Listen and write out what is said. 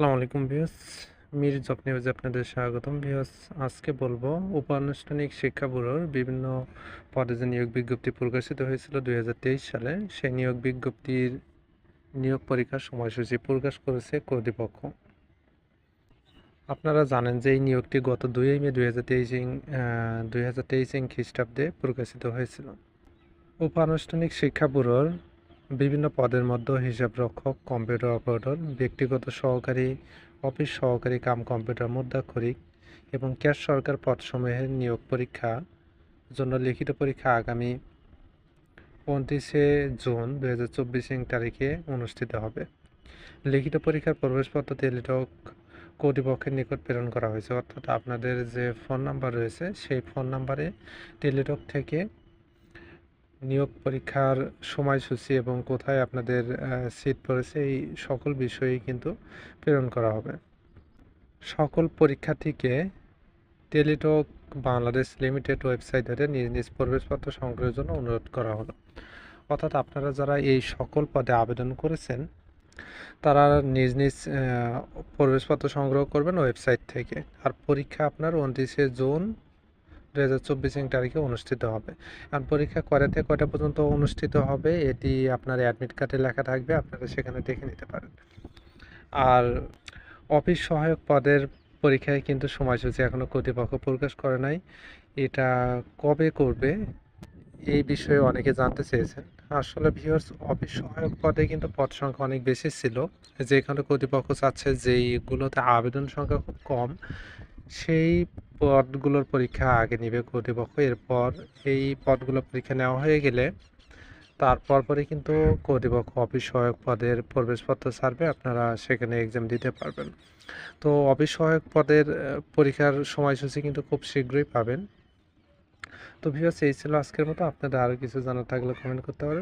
আসসালামু আলাইকুম views Mir job নিউজে আপনাদের স্বাগতম। ভিউস আজকে বলব উপানুষ্ঠানিক শিক্ষা ব্যুরোর বিভিন্ন পদে যে নিয়োগ বিজ্ঞপ্তি প্রকাশিত হয়েছিল দু হাজার তেইশ সালে, সেই নিয়োগ বিজ্ঞপ্তির নিয়োগ পরীক্ষার সময়সূচি প্রকাশ করেছে কর্তৃপক্ষ। আপনারা জানেন যে এই নিয়োগটি গত দুই মে দুই হাজার তেইশ দুই হাজার তেইশ ইং খ্রিস্টাব্দে প্রকাশিত হয়েছিল। উপানুষ্ঠানিক শিক্ষা ব্যুরোর বিভিন্ন পদের মধ্যে হিসাব রক্ষক কম্পিউটার অপারেটর ব্যক্তিগত সহকারী অফিস সহকারী কাম কম্পিউটার মুদ্রাক্ষরিক এবং ক্যাশ সরকার পদসমূহের নিয়োগ পরীক্ষা জন্য লিখিত পরীক্ষা আগামী উনত্রিশে জুন দু হাজার চব্বিশ তারিখে অনুষ্ঠিত হবে। লিখিত পরীক্ষার প্রবেশপত্র টেলিটক কর্তৃপক্ষের নিকট প্রেরণ করা হয়েছে। অর্থাৎ আপনাদের যে ফোন নাম্বার রয়েছে, সেই ফোন নাম্বারে টেলিটক থেকে নিয়োগ পরীক্ষার সময়সূচি এবং কোথায় আপনাদের সিট পড়েছে, এই সকল বিষয়ই কিন্তু প্রেরণ করা হবে। সকল পরীক্ষার্থীকে টেলিটক বাংলাদেশ লিমিটেড ওয়েবসাইট হতে নিজ নিজ প্রবেশপত্র সংগ্রহের জন্য অনুরোধ করা হলো। অর্থাৎ আপনারা যারা এই সকল পদে আবেদন করেছেন, তারা নিজ নিজ প্রবেশপত্র সংগ্রহ করবেন ওয়েবসাইট থেকে। আর পরীক্ষা আপনার উনত্রিশে জুন দু হাজার চব্বিশ তারিখে অনুষ্ঠিত হবে। আর পরীক্ষা কয়টা থেকে কয়টা পর্যন্ত অনুষ্ঠিত হবে এটি আপনার অ্যাডমিট কার্ডে লেখা থাকবে, আপনারা সেখানে দেখে নিতে পারেন। আর অফিস সহায়ক পদের পরীক্ষায় কিন্তু সময়সূচি এখনও কর্তৃপক্ষ প্রকাশ করে নাই। এটা কবে করবে এই বিষয়ে অনেকে জানতে চেয়েছেন। আসলে ভিউয়ার্স অফিস সহায়ক পদে কিন্তু পদ সংখ্যা অনেক বেশি ছিল। যেখানে কর্তৃপক্ষ চাচ্ছে যেইগুলোতে আবেদন সংখ্যা খুব কম। সেই পদগুলোর পরীক্ষা আগে নেবে কর্তৃপক্ষ। এরপর এই পদগুলো পরীক্ষা নেওয়া হয়ে গেলে তারপর পরে কিন্তু কর্তৃপক্ষ অফিস সহায়ক পদের প্রবেশপত্র ছাড়বে, আপনারা সেখানে এক্সাম দিতে পারবেন। তো অফিস সহায়ক পদের পরীক্ষার সময়সূচি কিন্তু খুব শীঘ্রই পাবেন। তো ভিউয়ার্স এই ছিল আজকের মতো। আপনাদের আরও কিছু জানার থাকলে কমেন্ট করতে পারেন।